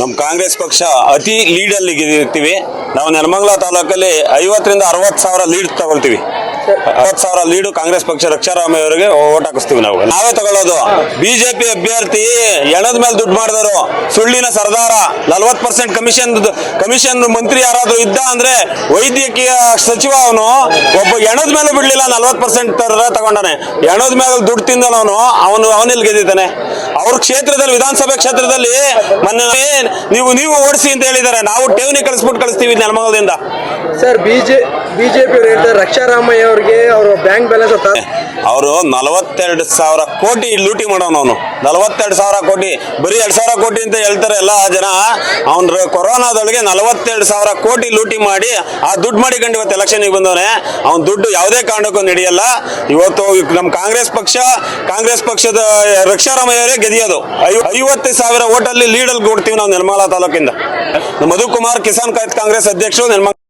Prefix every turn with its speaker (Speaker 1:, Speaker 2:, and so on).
Speaker 1: ನಮ್ಮ ಕಾಂಗ್ರೆಸ್ ಪಕ್ಷ ಅತಿ ಲೀಡಲ್ಲಿ ಗೆದ್ದಿರ್ತೀವಿ. ನಾವು ನೆಲಮಂಗಲ ತಾಲೂಕಲ್ಲಿ ಐವತ್ತರಿಂದ ಅರವತ್ತು ಸಾವಿರ ಲೀಡ್ ತಗೊಳ್ತೀವಿ. ಅರವತ್ತು ಸಾವಿರ ಲೀಡು ಕಾಂಗ್ರೆಸ್ ಪಕ್ಷ ರಕ್ಷಾರಾಮಯ್ಯ ಅವರಿಗೆ ಓಟ್ ಹಾಕಿಸ್ತೀವಿ ನಾವು. ನಾವೇ ತಗೊಳ್ಳೋದು. ಬಿಜೆಪಿ ಅಭ್ಯರ್ಥಿ ಎಣದ ಮೇಲೆ ದುಡ್ಡು ಮಾಡಿದವರು ಸುಳ್ಳಿನ ಸರ್ದಾರ ನಲ್ವತ್ತು ಪರ್ಸೆಂಟ್ ಕಮಿಷನ್ ಕಮಿಷನ್ ಮಂತ್ರಿ ಯಾರಾದ್ರೂ ಇದ್ದ ಅಂದ್ರೆ ವೈದ್ಯಕೀಯ ಸಚಿವ ಅವನು ಒಬ್ಬ ಎಣದ ಮೇಲೆ ಬಿಡ್ಲಿಲ್ಲ ನಲ್ವತ್ತು ಪರ್ಸೆಂಟ್ ತಗೊಂಡಾನೆ. ಎಣದ ಮೇಲೆ ದುಡ್ಡು ತಿಂದವನು ಅವನು ಅವನಲ್ಲಿ ಗೆದ್ದಿದ್ದಾನೆ. ಅವ್ರ ಕ್ಷೇತ್ರದಲ್ಲಿ, ವಿಧಾನಸಭೆ ಕ್ಷೇತ್ರದಲ್ಲಿ ಮೊನ್ನೆ ನೀವು ನೀವು ಓಡಿಸಿ ಅಂತ ಹೇಳಿದ್ದಾರೆ. ನಾವು ಠೇವಣಿ ಕಳಿಸ್ಬಿಟ್ಟು ಕಳಿಸ್ತೀವಿ ನೆಲಮಂಗಲದಿಂದ
Speaker 2: ಸರ್ ಬಿಜೆ ಬಿಜೆಪಿ ಹೇಳ್ತಾರೆ, ರಕ್ಷಾರಾಮಯ್ಯ ಅವ್ರಿಗೆ ಅವರ ಬ್ಯಾಂಕ್ ಬ್ಯಾಲೆನ್ಸ್
Speaker 1: ಅವರು ನಲವತ್ತೆರಡು ಸಾವಿರ ಕೋಟಿ ಲೂಟಿ ಮಾಡೋನು ಅವನು. ನಲವತ್ತೆರಡು ಸಾವಿರ ಕೋಟಿ, ಬರೀ ಎರಡು ಸಾವಿರ ಕೋಟಿ ಅಂತ ಹೇಳ್ತಾರೆ ಎಲ್ಲ ಜನ. ಅವನ ಕೊರೋನಾದೊಳಗೆ ನಲವತ್ತೆರಡು ಸಾವಿರ ಕೋಟಿ ಲೂಟಿ ಮಾಡಿ ಆ ದುಡ್ಡು ಮಾಡಿಕೊಂಡು ಇವತ್ತು ಎಲೆಕ್ಷನ್ಗೆ ಬಂದವನೆ. ಅವ್ನ ದುಡ್ಡು ಯಾವುದೇ ಕಾರಣಕ್ಕೂ ನಡೆಯಲ್ಲ. ಇವತ್ತು ನಮ್ಮ ಕಾಂಗ್ರೆಸ್ ಪಕ್ಷ, ಕಾಂಗ್ರೆಸ್ ಪಕ್ಷದ ರಕ್ಷಾರಾಮಯ್ಯವರೇ ಗೆದಿಯೋದು. ಐವ- ಐವತ್ತು ಸಾವಿರ ಓಟಲ್ಲಿ ಲೀಡಲ್ಲಿ ಕೊಡ್ತೀವಿ ನಾವು ನಿರ್ಮಲಾ ತಾಲೂಕಿಂದ. ಮಧುಕುಮಾರ್ ಕಿಸಾನ್ ಕಾಯ್ತ್ ಕಾಂಗ್ರೆಸ್ ಅಧ್ಯಕ್ಷರು ನಿರ್ಮಲ